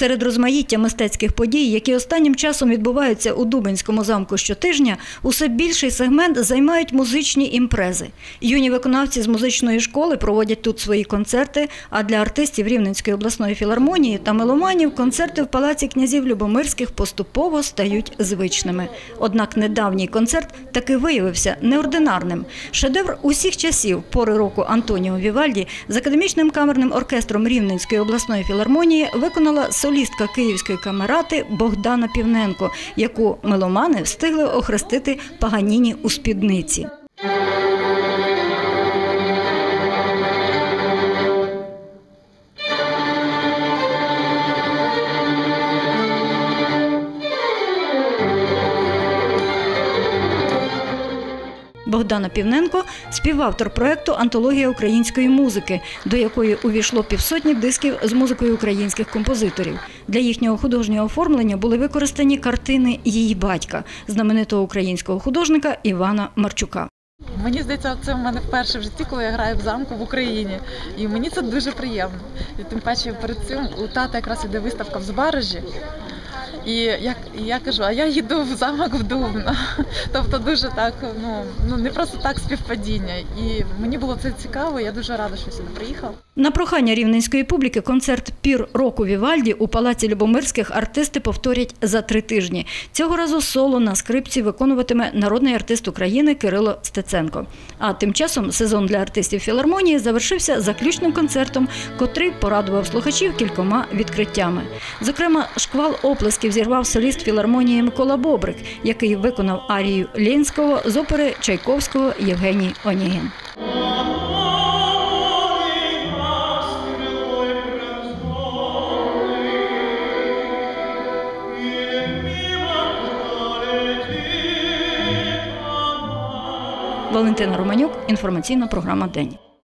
Серед розмаїття мистецьких подій, які останнім часом відбуваються у Дубинському замку щотижня, усе більший сегмент займають музичні імпрези. Юні виконавці з музичної школи проводять тут свої концерти. А для артистів Рівненської обласної філармонії та меломанів концерти в палаці князів Любомирських поступово стають звичними. Однак недавній концерт таки виявився неординарним. Шедевр усіх часів пори року Антоніо Вівальді з академічним камерним оркестром Рівненської обласної філармонії виконала солістка Київської камерати Богдана Півненко, яку меломани встигли охрестити Паганіні у спідниці. Богдана Півненко співавтор проекту Антологія української музики, до якої увійшло півсотні дисків з музикою українських композиторів. Для їхнього художнього оформлення були використані картини її батька, знаменитого українського художника Івана Марчука. Мені здається, це в мене вперше в житті, коли я граю в замку в Україні. І мені це дуже приємно. І тим паче перед цим у тата якраз іде виставка в Збаражі. І я, і я кажу, а я їду в замок в Дубно. Тобто дуже так, ну, ну не просто так співпадіння. І мені було це цікаво, я дуже рада, що сюди приїхала. На прохання рівненської публіки концерт Пір року Вівальді у палаці Любомирських артисти повторять за три тижні. Цього разу соло на скрипці виконуватиме народний артист України Кирило Стеценко. А тим часом сезон для артистів філармонії завершився заключним концертом, котрий порадував слухачів кількома відкриттями. Зокрема, шквал оплесків зірвав соліст філармонії Микола Бобрик, який виконав арію Лінського з опери Чайковського Євгеній Онігін. Валентина Романюк, інформаційна програма День.